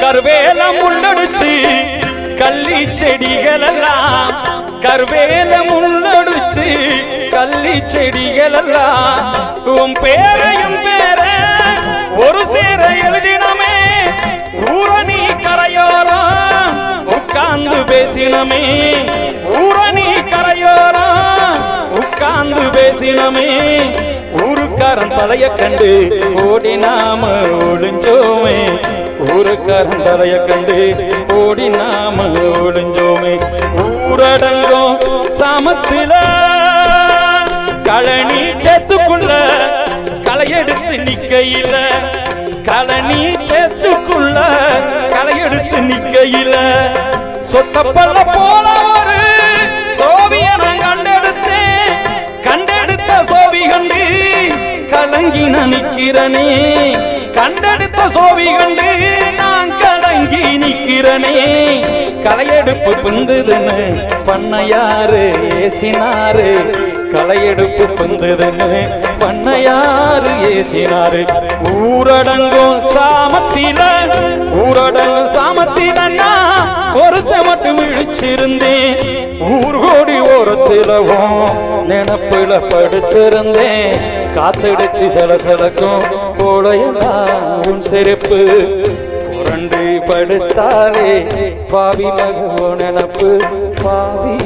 கருவேல முள்ளடிச்சு கள்ளி செடிகள் எல்லாம் கருவேல முள்ளடிச்சு கள்ளி செடிகள் எல்லாம் உன் பேரையும் பேர ஒரு சேர எழுதினமே. ஊரணி கரையோரம் உட்கார்ந்து பேசினமே. ஊரணி கரையோரம் உட்கார்ந்து பேசினமே. ஊருக்காரன் தலைய கண்டு ஓடி நாம ஒளிஞ்சோமே ஊருக்காரன் தலைய கண்டு ஓடி நாம ஒளிஞ்சோமே. ஊரடங்கும் சாமத்தில கழனி சேத்துக்குள்ள களையெடுத்து நிக்கையில. கழனி சேத்துக்குள்ள களையெடுத்து நிக்கையில. சொத்தப்பல்ல போல ஒரு சோவிய நான் கண்டெடுத்தேன் கண்டெடுத்த சோவி கண்டு கலங்கி நிக்கிறனே. கண்டெடுத்த சோவி கண்டு கண்ணனே களையெடுப்பு பிந்துதுன்னு பண்ணையாரு ஏசினாரு. களையெடுப்பு பிந்துதுன்னு பண்ணையாரு ஏசினாரு. ஊரடங்கும் சாமத்தில ஊரடங்கும் சாமத்திலன்னா ஒருத்த மட்டும் இழிச்சிருந்தேன். ஊர்கோடி ஓரத்திலவும் நினப்புல படுத்திருந்தேன் காத்தடிச்சு சலசலக்கும் போடையெல்லாம் உன் செருப்பு புரண்டு படுத்தாலே பாவி மகவோ நினப்பு பாவி